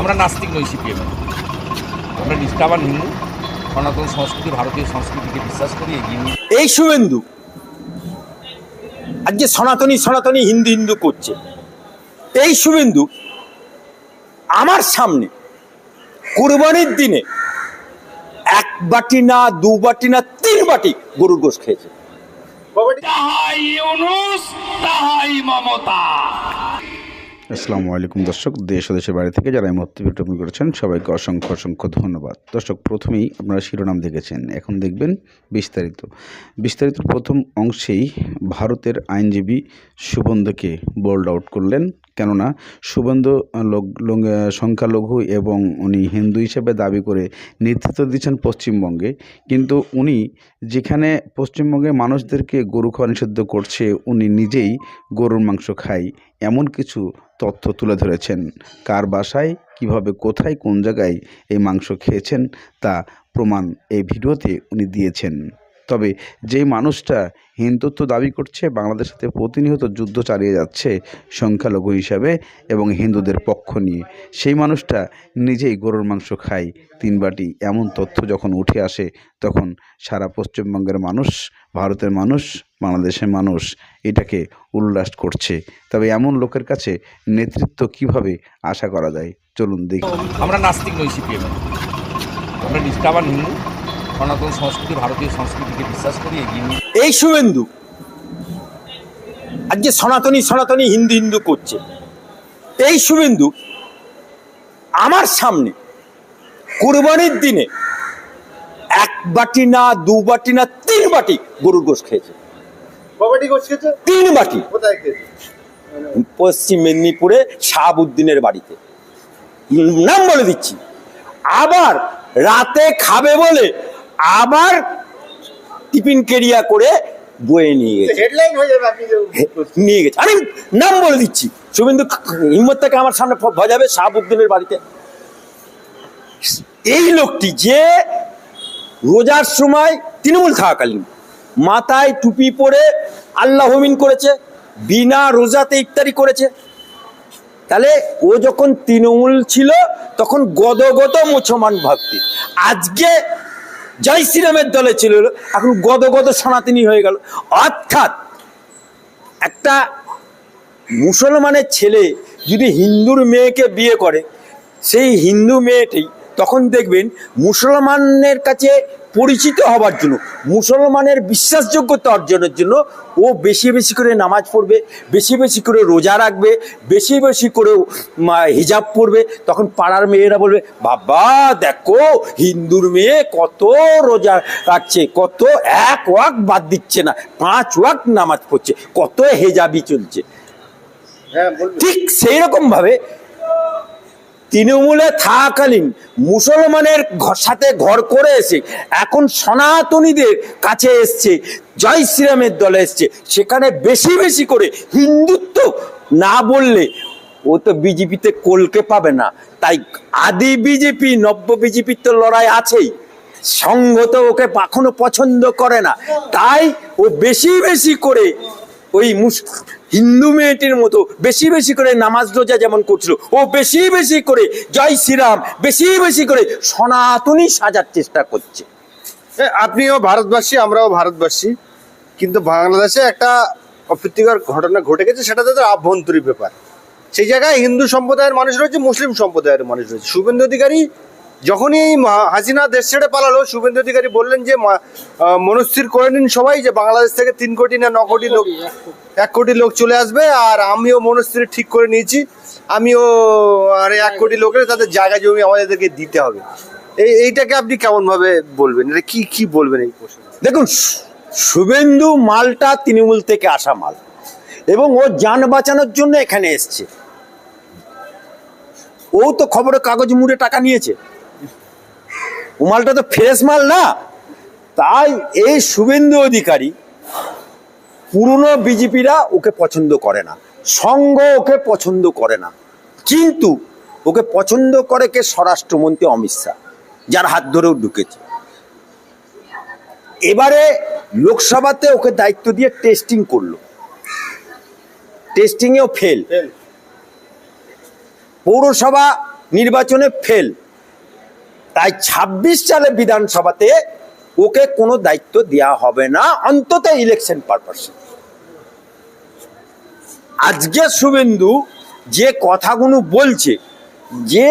আমরা নাস্তিক নই সিপিএম আমরা নিষ্ঠাবান হিন্দু। সনাতন সংস্কৃতি ভারতীয় সংস্কৃতিকে বিশ্বাস করি এগিয়ে নিয়ে। এই শুভেন্দু আজকে সনাতনী সনাতনী হিন্দু হিন্দু করছে। এই শুভেন্দু আমার সামনে কুরবানির দিনে এক বাটি না দু বাটি না তিন বাটি গরুর গোশ খেয়েছে। তাহাই ইউনুস তাহাই মমতা। আসসালামু আলাইকুম দর্শক, দেশ ও দেশের বাড়ি থেকে যারা এই মুহূর্তে বিজ্ঞাপন করেছেন, সবাইকে অসংখ্য অসংখ্য ধন্যবাদ। দর্শক, প্রথমেই আপনারা শিরোনাম দেখেছেন, এখন দেখবেন বিস্তারিত। বিস্তারিত প্রথম অংশেই ভারতের আইনজীবী সুবন্ধকে বোল্ড আউট করলেন। কেননা আহ, সংখ্যালঘু এবং উনি হিন্দু হিসেবে দাবি করে নেতৃত্ব দিচ্ছেন পশ্চিমবঙ্গে। কিন্তু উনি যেখানে পশ্চিমবঙ্গে মানুষদেরকে গরু খাওয়া নিষিদ্ধ করছে উনি নিজেই গরুর মাংস খায়। এমন কিছু তথ্য তুলে ধরেছেন। কার বাসায় কীভাবে কোথায় কোন জায়গায় এই মাংস খেয়েছেন তা প্রমাণ এই ভিডিওতে উনি দিয়েছেন। তবে যেই মানুষটা হিন্দুত্ব দাবি করছে, বাংলাদেশের সাথে প্রতিনিয়ত যুদ্ধ চালিয়ে যাচ্ছে সংখ্যালঘু হিসাবে এবং হিন্দুদের পক্ষ নিয়ে। সেই মানুষটা নিজেই গরুর মাংস খায় তিন বাটি। এমন তথ্য যখন উঠে আসে, তখন সারা পশ্চিমবঙ্গের মানুষ, ভারতের মানুষ, বাংলাদেশের মানুষ এটাকে উল্লাস করছে। তবে এমন লোকের কাছে নেতৃত্ব কীভাবে আশা করা যায়? চলুন দেখি। আমরা নাস্তিক নই সিপিএম আমরা নিষ্ঠাবান হিন্দু। সনাতন সংস্কৃতি ভারতীয় সংস্কৃতিকে বিশ্বাস করি এগিয়ে নিয়ে এই শুভেন্দু আজকে সনাতনী সনাতনী হিন্দু হিন্দু করছে। এই শুভেন্দু আমার সামনে কুরবানির দিনে এক বাটি না দু বাটি না তিন বাটি গরুর গোশ খেয়েছে। তিন বাটি। পশ্চিম মেদিনীপুরে শাহাবুদ্দিনের বাড়িতে। নাম বলে দিচ্ছি। আবার রাতে খাবে বলে আবার টিফিন কেরিয়া করে বয়ে নিয়ে গেছে। হেডলাইন হয়ে যাবে নিয়ে গেছে। আমি নাম বলে দিচ্ছি। শুভেন্দু হিম্মত থেকে আমার সামনে ভজাবে শাহাবুদ্দিনের বাড়িতে। এই লোকটি যে রোজার সময় তৃণমূল খাওয়াকালীন মাথায় টুপি পরে আল্লাহমিন করেছে বিনা রোজাতে ইফতারি করেছে তাহলে ও যখন তৃণমূল ছিল তখন গদগদ মুসলমান ভক্তি। আজকে জয় শ্রীরামের দলে ছিল। এখন গদ গদ সনাতনী হয়ে গেল। অর্থাৎ একটা মুসলমানের ছেলে যদি হিন্দুর মেয়েকে বিয়ে করে, সেই হিন্দু মেয়েটি তখন দেখবেন মুসলমানের কাছে পরিচিত হবার জন্য মুসলমানের বিশ্বাসযোগ্যতা অর্জনের জন্য ও বেশি বেশি করে নামাজ পড়বে বেশি বেশি করে রোজা রাখবে বেশি বেশি করে হিজাব পড়বে তখন পাড়ার মেয়েরা বলবে বাবা দেখো হিন্দুর মেয়ে কত রোজা রাখছে কত এক ওয়াক বাদ দিচ্ছে না পাঁচ ওয়াক নামাজ পড়ছে কত হেজাবি চলছে। হ্যাঁ ঠিক সেই রকম ভাবে তৃণমূলে থাকাকালীন মুসলমানের সাথে ঘর করে এসে এখন সনাতনীদের কাছে এসছে, জয় শ্রীরামের দলে এসছে। সেখানে বেশি বেশি করে হিন্দুত্ব না বললে ও তো বিজেপিতে কলকে পাবে না। তাই আদি বিজেপি, নব্য বিজেপির তো লড়াই আছেই। সংঘ তো ওকে এখনও পছন্দ করে না। তাই ও বেশি বেশি করে ওই হিন্দু মেয়েটির মতো বেশি বেশি করে নামাজ রোজা যেমন করছিল, ও বেশি বেশি করে জয় শ্রীরাম, বেশি বেশি করে সনাতনী সাজার চেষ্টা করছে। আপনিও ভারতবাসী, আমরাও ভারতবাসী, কিন্তু বাংলাদেশে একটা অপ্রীতিকর ঘটনা ঘটে গেছে, সেটা তাদের আভ্যন্তরীণ ব্যাপার। সেই জায়গায় হিন্দু সম্প্রদায়ের মানুষ রয়েছে, মুসলিম সম্প্রদায়ের মানুষ রয়েছে। শুভেন্দু অধিকারী যখনই হাসিনা দেশ ছেড়ে পালালো, শুভেন্দু অধিকারী বললেন যে মনস্থির করে নিন সবাই যে বাংলাদেশ থেকে তিন কোটি না ন কোটি লোক, এক কোটি লোক চলে আসবে আর আমিও মনস্থির ঠিক করে নিয়েছি। আমিও আর এক কোটি লোকের তাদের জায়গা জমি আমাদেরকে দিতে হবে। এই, এইটাকে আপনি কেমন ভাবে বলবেন? এটা কি কি বলবেন এই প্রশ্ন দেখুন, শুভেন্দু মালটা তৃণমূল থেকে আসা মাল এবং ও যান বাঁচানোর জন্য এখানে এসছে। ও তো খবরের কাগজ মুড়ে টাকা নিয়েছে। ও মালটা তো ফ্রেশ মাল না। তাই এই শুভেন্দু অধিকারী পুরনো বিজেপিরা ওকে পছন্দ করে না। সংঘ ওকে পছন্দ করে না। কিন্তু ওকে পছন্দ করে কে স্বরাষ্ট্রমন্ত্রী অমিত শাহ যার হাত ধরেও ঢুকেছে। এবারে লোকসভাতে ওকে দায়িত্ব দিয়ে টেস্টিং করল। টেস্টিংয়েও ফেল পৌরসভা নির্বাচনে ফেল তাই ছাব্বিশ সালে বিধানসভাতে ওকে কোনো দায়িত্ব দেওয়া হবে না, অন্তত ইলেকশন পারপাসে আজকে শুভেন্দু যে কথাগুলো বলছে, যে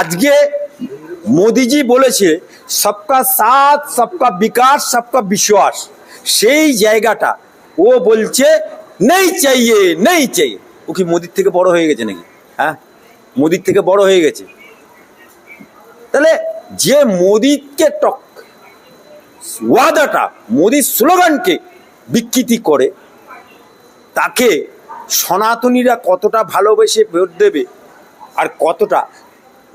আজকে মোদিজি বলেছে, সবকা সাথ, সবকা বিকাশ, সবকা বিশ্বাস। সেই জায়গাটা ও বলছে, নেই চাইয়ে নেই চাইয়ে। ও কি মোদির থেকে বড় হয়ে গেছে নাকি? হ্যাঁ? মোদির থেকে বড় হয়ে গেছে। তাহলে যে মোদিকে টক, ওয়াদাটা, মোদির স্লোগানকে বিকৃতি করে, তাকে সনাতনীরা কতটা ভালোবেসে ভোট দেবে আর কতটা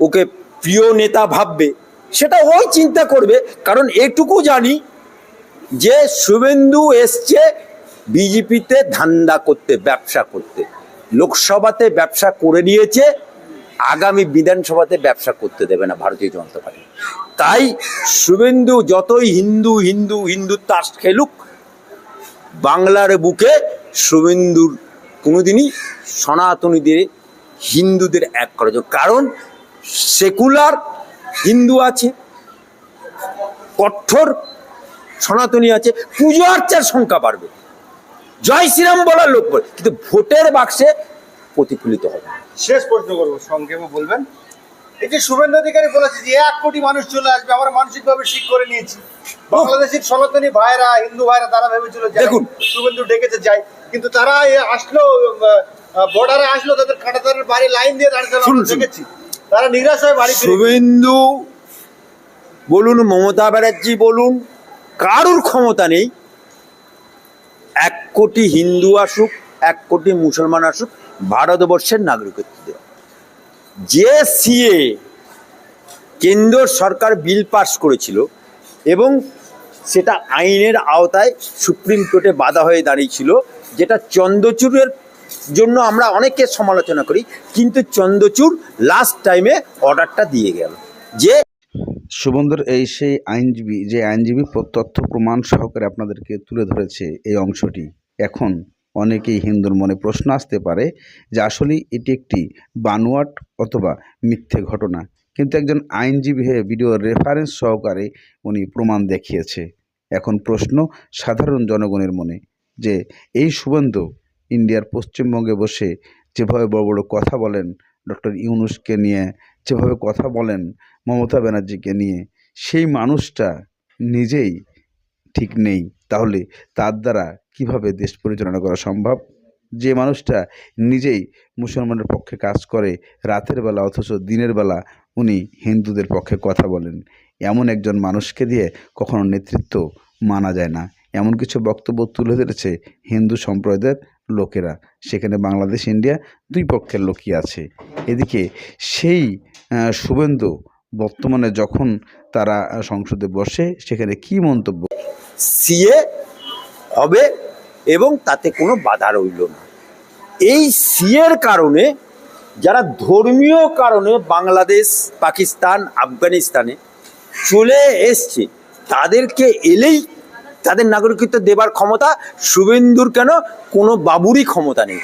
ওকে প্রিয় নেতা ভাববে, সেটা ওই চিন্তা করবে। কারণ এটুকু জানি যে শুভেন্দু এসছে বিজেপিতে ধান্দা করতে, ব্যবসা করতে। লোকসভাতে ব্যবসা করে নিয়েছে আগামী বিধানসভাতে ব্যবসা করতে দেবে না ভারতীয় জনতা পার্টি। তাই শুভেন্দু যতই হিন্দু হিন্দু হিন্দু তাস খেলুক, বাংলার বুকে শুভেন্দুর কোনোদিনই সনাতনীদের হিন্দুদের এক করা কারণ সেকুলার হিন্দু আছে, কঠোর সনাতনী আছে, পুজো আর্চার সংখ্যা বাড়বে। জয় শ্রীরাম বলার লোক কিন্তু ভোটের বাক্সে প্রতিফলিত হবে। শেষ প্রশ্ন করব সংক্ষেপে বলবেন। এই যে শুভেন্দু অধিকারী বলেছে যে এক কোটি মানুষ চলে আসবে আমরা মানসিকভাবে ঠিক করে নিয়েছি। বাংলাদেশের সনাতনী ভাইরা হিন্দু ভাইরা তারা ভেবেছিল দেখুন। শুভেন্দু ডেকেছে যাই কিন্তু তারা এ আসলো বর্ডারে আসলো তাদের কাঁটাতারের বাড়ি লাইন দিয়ে দাঁড়িয়ে। দেখেছি। তারা নিরাশ হয়ে বাড়ি শুভেন্দু বলুন মমতা ব্যানার্জি বলুন কারুর ক্ষমতা নেই? এক কোটি হিন্দু আসুক এক কোটি মুসলমান আসুক ভারতবর্ষের নাগরিকত্ব দেওয়া। যে সিএ কেন্দ্র সরকার বিল পাস করেছিল এবং সেটা আইনের আওতায় সুপ্রিম কোর্টে বাধা হয়ে দাঁড়িয়েছিল, যেটা চন্দ্রচূড়ের জন্য আমরা অনেকে সমালোচনা করি, কিন্তু চন্দ্রচূড় লাস্ট টাইমে অর্ডারটা দিয়ে গেল। যে শুভন্দর এই সেই আইনজীবী, যে আইনজীবী তথ্য প্রমাণ সহকারে আপনাদেরকে তুলে ধরেছে এই অংশটি, এখন অনেকেই হিন্দুর মনে প্রশ্ন আসতে পারে যে আসলে এটি একটি বানোয়াট অথবা মিথ্যে ঘটনা। কিন্তু একজন আইনজীবী হয়ে ভিডিও রেফারেন্স সহকারে উনি প্রমাণ দেখিয়েছে। এখন প্রশ্ন সাধারণ জনগণের মনে যে এই সুবন্ধ ইন্ডিয়ার পশ্চিমবঙ্গে বসে যেভাবে বড় বড় কথা বলেন ডক্টর ইউনুসকে নিয়ে, যেভাবে কথা বলেন মমতা ব্যানার্জিকে নিয়ে, সেই মানুষটা নিজেই ঠিক নেই। তাহলে তার দ্বারা কীভাবে দেশ পরিচালনা করা সম্ভব? যে মানুষটা নিজেই মুসলমানের পক্ষে কাজ করে, রাতের বেলা অথচ দিনের বেলা উনি হিন্দুদের পক্ষে কথা বলেন। এমন একজন মানুষকে দিয়ে কখনো নেতৃত্ব মানা যায় না। এমন কিছু বক্তব্য তুলে ধরেছে হিন্দু সম্প্রদায়ের লোকেরা। সেখানে বাংলাদেশ, ইন্ডিয়া দুই পক্ষের লোকই আছে। এদিকে সেই শুভেন্দু বর্তমানে যখন তারা সংসদে বসে, সেখানে কি মন্তব্য? সিএ হবে এবং তাতে কোনো বাধা রইল না। এই সিএর কারণে, যারা ধর্মীয় কারণে বাংলাদেশ, পাকিস্তান, আফগানিস্তানে চলে এসছে, তাদেরকে এলেই তাদের নাগরিকত্ব দেবার ক্ষমতা শুভেন্দুর কেন? কোনো বাবুরই ক্ষমতা নেই।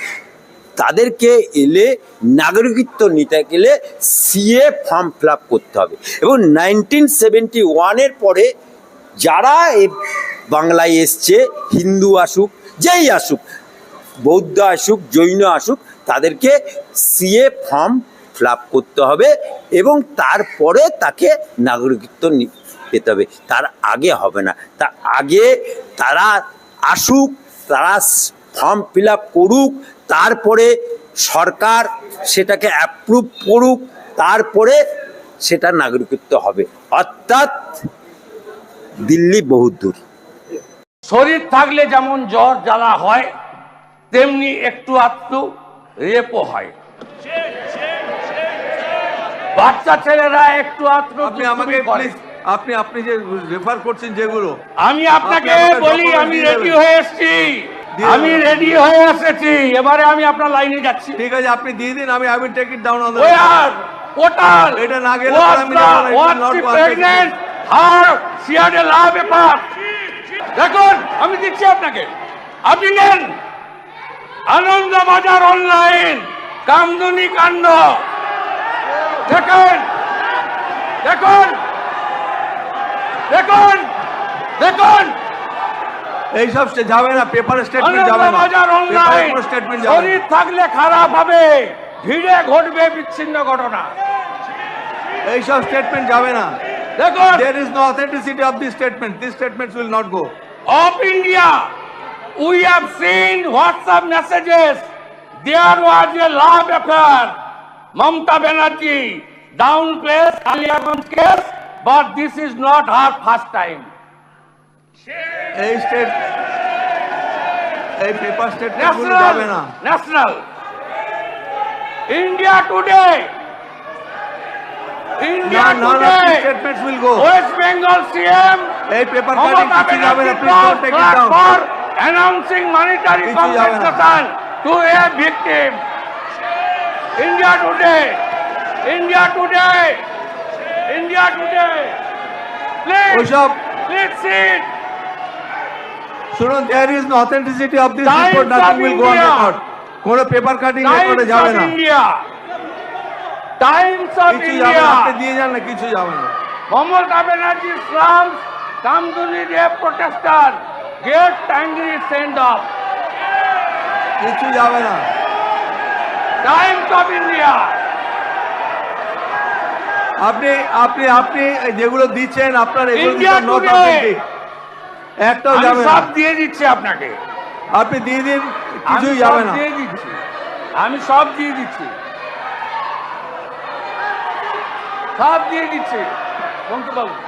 তাদেরকে এলে, নাগরিকত্ব নিতে গেলে সিএ ফর্ম ফিল করতে হবে। এবং নাইনটিন সেভেন্টি ওয়ানের পরে যারা বাংলায় এসছে, হিন্দু আসুক, যেই আসুক, বৌদ্ধ আসুক, জৈন আসুক, তাদেরকে সিএ ফর্ম ফিল করতে হবে এবং তারপরে তাকে নাগরিকত্ব পেতে হবে। তার আগে হবে না। তা আগে তারা আসুক, তারা ফর্ম ফিল করুক, তারপরে সরকার সেটাকে অ্যাপ্রুভ করুক, তারপরে সেটা নাগরিকত্ব হবে। অর্থাৎ দিল্লি বহুত দূর শরীর থাকলে যেমন জ্বর জ্বালা হয় তেমনি একটু আধটু রেপও হয়। বাচ্চা ছেলেরা একটু আধটু আপনি আমাকে আপনি আপনি যে রেফার করছেন যেগুলো আমি আপনাকে বলি আমি রেডি হয়ে এসেছি। আমি রেডি হয়ে এসেছি। এবারে আমি আপনার লাইনে যাচ্ছি। ঠিক আছে আপনি দিয়ে দিন আমি will take it down on ওই আর পোর্টাল এটা না গেলে আমি যাব না, it will not her had a love paper দেখুন আমি দিচ্ছি আপনাকে। আপনি নেন। আনন্দ বাজার অনলাইন কামদুনি কাণ্ড। দেখেন দেখুন দেখুন দেখুন। এইসব যাবে না পেপার স্টেটমেন্ট যাবে না। বাজার অনলাইন স্টেটমেন্ট শরীর থাকলে খারাপ হবে। ভিড়ে ঘটবে বিচ্ছিন্ন ঘটনা। এইসব স্টেটমেন্ট যাবে না। দেখুন। There is no authenticity of these statements these statements will not go. of India, we have seen WhatsApp messages. There was a love affair. Mamta Banerjee downplays Aliaganj case, but this is not her first time. এই state এই paper statement গুলো যাবে না National, national. India today. India none of these today. statements will go West Bengal CM এই paper cutting Mamata কিছু যাবে না Banerjee please don't crossed take it flag down for announcing monetary কিছু যাবে না। compensation to a victim. India today, India today, India today. Please, ওসব please sit. শুনুন there is no authenticity of this Times report of nothing will go on India. Record কোনো paper cutting রেকর্ডে Times যাবে of না India. Times of কিছু যাবে না আপনি India. দিয়ে যান না কিছু যাবে না Mamata Banerjee slums Kamduni rape protester. Get angry, send off. কিছু যাবে না Times of India. আপনি আপনি আপনি যেগুলো দিচ্ছেন আপনার এগুলো একটাও আমি যাবে সব দিয়ে দিচ্ছি আপনাকে আপনি দিয়ে দিন কিছুই যাবে না দিয়ে দিচ্ছি আমি সব দিয়ে দিচ্ছি সব দিয়ে দিচ্ছি Yes.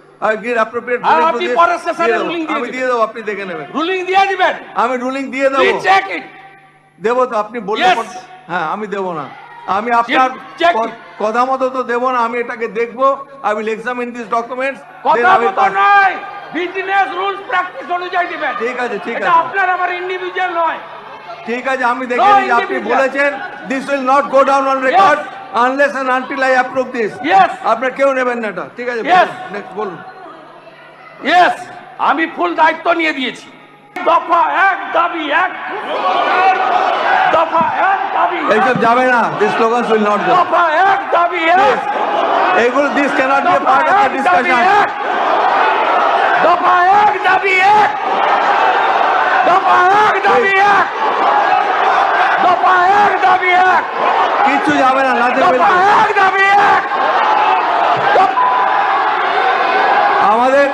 আপনি পরের দিয়ে আমি দিয়ে দেবো আপনি দেখে নেবেন। রুলিং দিয়ে দিবেন। আমি রুলিং দিয়ে দেবো। চেক ইট দেবো তো আপনি বললে Yes. পর- হ্যাঁ আমি দেবো না। আমি আপনার. কথা মতো তো দেবো না আমি এটাকে দেখব। I will examine this documents কথা মতো নয়। বিজনেস রুলস প্র্যাকটিস অনুযায়ী দিবেন। ঠিক আছে, ঠিক আছে। আপনার আমার ইন্ডিভিজুয়াল নয়। ঠিক আছে আমি দেখে আপনি বলেছেন this will not go down on record unless and until I approve this আপনার কেউ নেবেন না এটা। ঠিক আছে. নেক্সট বলুন। ইয়েস আমি ফুল দায়িত্ব নিয়ে দিয়েছি। দফা এক দাবি এক। দফা এক দাবি এইসব যাবে না this slogan will not go দফা এক দাবি এক। এইগুলো this cannot be part of the discussion দফা এক দাবি এক। দফা এক দাবি এক। দফা এক দাবি এক। কিছু যাবে না লাতে দফা এক দাবি এক। আমাদের